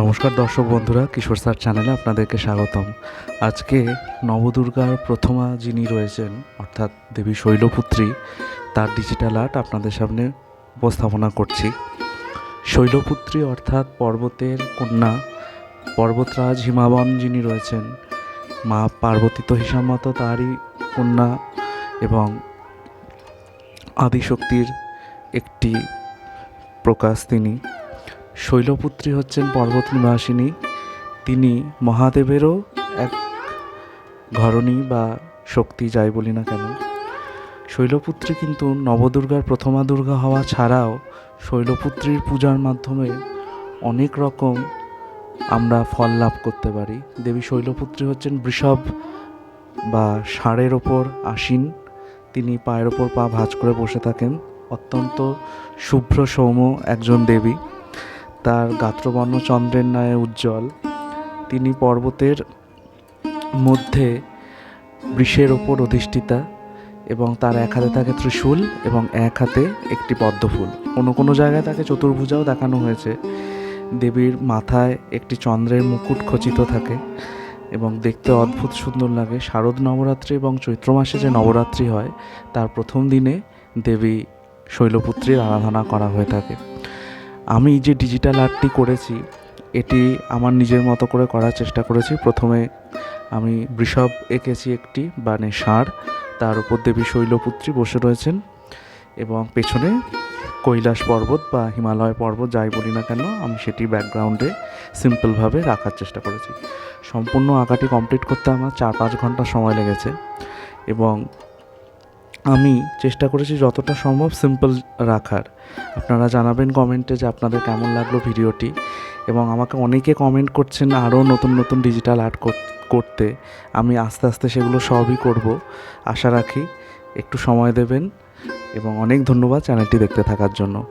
নমস্কার দর্শক বন্ধুরা, কিশোর স্যার চ্যানেলে আপনাদেরকে স্বাগতম। আজকে নবদুর্গার প্রথমা যিনি রয়েছেন, অর্থাৎ দেবী শৈলপুত্রী, তার ডিজিটাল আর্ট আপনাদের সামনে উপস্থাপনা করছি। শৈলপুত্রী অর্থাৎ পর্বতের কন্যা, পর্বতরাজ হিমাবন যিনি রয়েছেন, মা পার্বতী তো হিসাব মতো তারই কন্যা এবং আদিশক্তির একটি প্রকাশ তিনি। শৈলপুত্রী হচ্ছেন পর্বত নিবাসিনী তিনি মহাদেবেরও এক ঘরণী বা শক্তি, যাই বলি না কেন। শৈলপুত্রী কিন্তু নবদুর্গার প্রথমা দুর্গা হওয়া ছাড়াও শৈলপুত্রীর পূজার মাধ্যমে অনেক রকম আমরা ফল লাভ করতে পারি। দেবী শৈলপুত্রী হচ্ছেন বৃষভ বা ষাঁড়ের ওপর আসীন। তিনি পায়ের ওপর পা ভাঁজ করে বসে থাকেন। অত্যন্ত শুভ্র সৌম্য একজন দেবী। তার গাত্রবর্ণ চন্দ্রের ন্যায় উজ্জ্বল। তিনি পর্বতের মধ্যে বৃষের ওপর অধিষ্ঠিতা এবং তার এক হাতে থাকে ত্রিশূল এবং এক হাতে একটি পদ্মফুল। কোনো কোনো জায়গায় তাকে চতুর্ভুজাও দেখানো হয়েছে। দেবীর মাথায় একটি চন্দ্রের মুকুট খচিত থাকে এবং দেখতে অদ্ভুত সুন্দর লাগে। শারদ নবরাত্রি এবং চৈত্র মাসে যে নবরাত্রি হয়, তার প্রথম দিনে দেবী শৈলপুত্রীর আরাধনা করা হয়ে থাকে। আমি যে ডিজিটাল আর্টটি করেছি, এটি আমার নিজের মতো করে করার চেষ্টা করেছি। প্রথমে আমি বৃষভ এঁকেছি একটি মানে ষাঁড়, তার উপর দেবী শৈলপুত্রী বসে রয়েছেন এবং পেছনে কৈলাস পর্বত বা হিমালয় পর্বত যাই বলি না কেন, আমি সেটি ব্যাকগ্রাউন্ডে সিম্পলভাবে রাখার চেষ্টা করেছি। সম্পূর্ণ আঁকাটি কমপ্লিট করতে আমার চার পাঁচ ঘণ্টা সময় লেগেছে এবং আমি চেষ্টা করেছি যতটা সম্ভব সিম্পল রাখার। আপনারা জানাবেন কমেন্টে যে আপনাদের কেমন লাগল ভিডিওটি এবং আমাকে অনেকে কমেন্ট করছেন আরও নতুন নতুন ডিজিটাল আর্ট করতে। আমি আস্তে আস্তে সেগুলো সবই করব। আশা রাখি একটু সময় দেবেন এবং অনেক ধন্যবাদ চ্যানেলটি দেখতে থাকার জন্য।